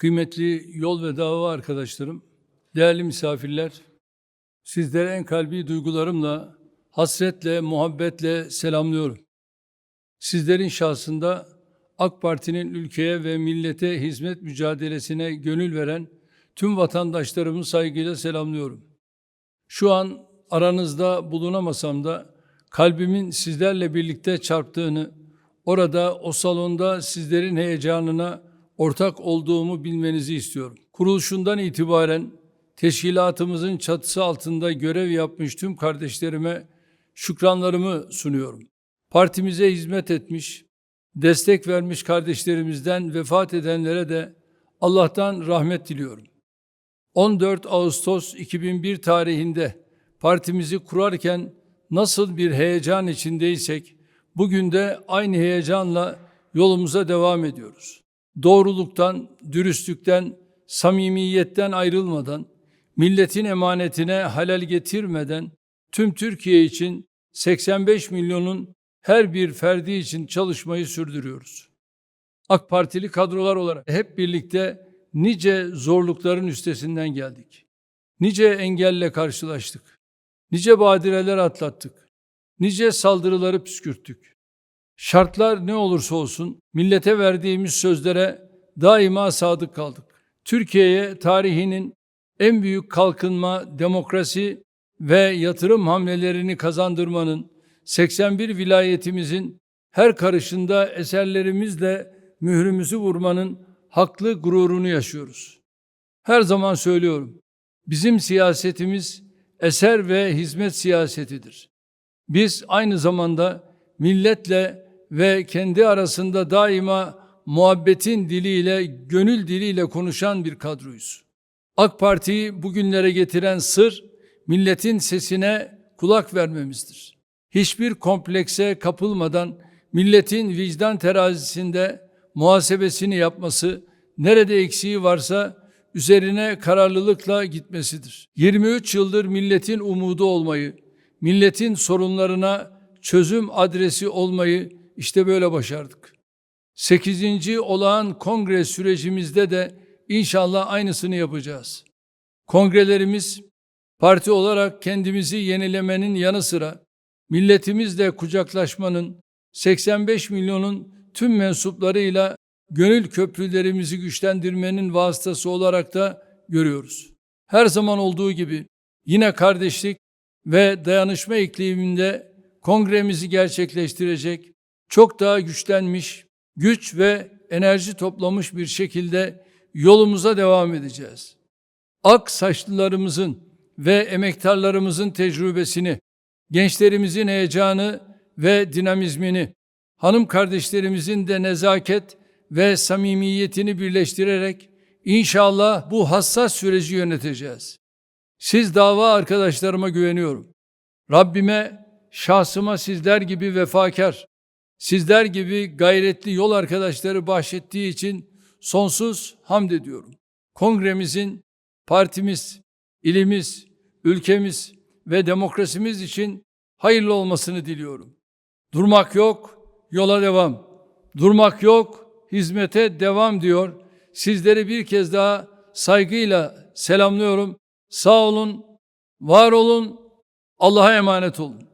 Kıymetli yol ve dava arkadaşlarım, değerli misafirler, sizlere en kalbi duygularımla, hasretle, muhabbetle selamlıyorum. Sizlerin şahsında AK Parti'nin ülkeye ve millete hizmet mücadelesine gönül veren tüm vatandaşlarımı saygıyla selamlıyorum. Şu an aranızda bulunamasam da kalbimin sizlerle birlikte çarptığını, orada o salonda sizlerin heyecanına ortak olduğumu bilmenizi istiyorum. Kuruluşundan itibaren teşkilatımızın çatısı altında görev yapmış tüm kardeşlerime şükranlarımı sunuyorum. Partimize hizmet etmiş, destek vermiş kardeşlerimizden vefat edenlere de Allah'tan rahmet diliyorum. 14 Ağustos 2001 tarihinde partimizi kurarken nasıl bir heyecan içindeysek bugün de aynı heyecanla yolumuza devam ediyoruz. Doğruluktan, dürüstlükten, samimiyetten ayrılmadan, milletin emanetine halel getirmeden tüm Türkiye için 85 milyonun her bir ferdi için çalışmayı sürdürüyoruz. AK Partili kadrolar olarak hep birlikte nice zorlukların üstesinden geldik. Nice engelle karşılaştık. Nice badireler atlattık. Nice saldırıları püskürttük. Şartlar ne olursa olsun millete verdiğimiz sözlere daima sadık kaldık. Türkiye'ye tarihinin en büyük kalkınma, demokrasi ve yatırım hamlelerini kazandırmanın 81 vilayetimizin her karışında eserlerimizle mührümüzü vurmanın haklı gururunu yaşıyoruz. Her zaman söylüyorum. Bizim siyasetimiz eser ve hizmet siyasetidir. Biz aynı zamanda milletle ve kendi arasında daima muhabbetin diliyle, gönül diliyle konuşan bir kadroyuz. AK Parti'yi bugünlere getiren sır milletin sesine kulak vermemizdir. Hiçbir komplekse kapılmadan milletin vicdan terazisinde muhasebesini yapması, nerede eksiği varsa üzerine kararlılıkla gitmesidir. 23 yıldır milletin umudu olmayı, milletin sorunlarına çözüm adresi olmayı işte böyle başardık. 8. olağan kongre sürecimizde de inşallah aynısını yapacağız. Kongrelerimiz parti olarak kendimizi yenilemenin yanı sıra milletimizle kucaklaşmanın 85 milyonun tüm mensuplarıyla gönül köprülerimizi güçlendirmenin vasıtası olarak da görüyoruz. Her zaman olduğu gibi yine kardeşlik ve dayanışma ikliminde kongremizi gerçekleştirecek, çok daha güçlenmiş, güç ve enerji toplamış bir şekilde yolumuza devam edeceğiz. Ak saçlılarımızın ve emektarlarımızın tecrübesini, gençlerimizin heyecanı ve dinamizmini, hanım kardeşlerimizin de nezaket ve samimiyetini birleştirerek inşallah bu hassas süreci yöneteceğiz. Siz dava arkadaşlarıma güveniyorum. Rabbime, şahsıma sizler gibi vefakar, sizler gibi gayretli yol arkadaşları bahşettiği için sonsuz hamd ediyorum. Kongremizin partimiz, ilimiz, ülkemiz ve demokrasimiz için hayırlı olmasını diliyorum. Durmak yok, yola devam. Durmak yok, hizmete devam diyor. Sizleri bir kez daha saygıyla selamlıyorum. Sağ olun, var olun, Allah'a emanet olun.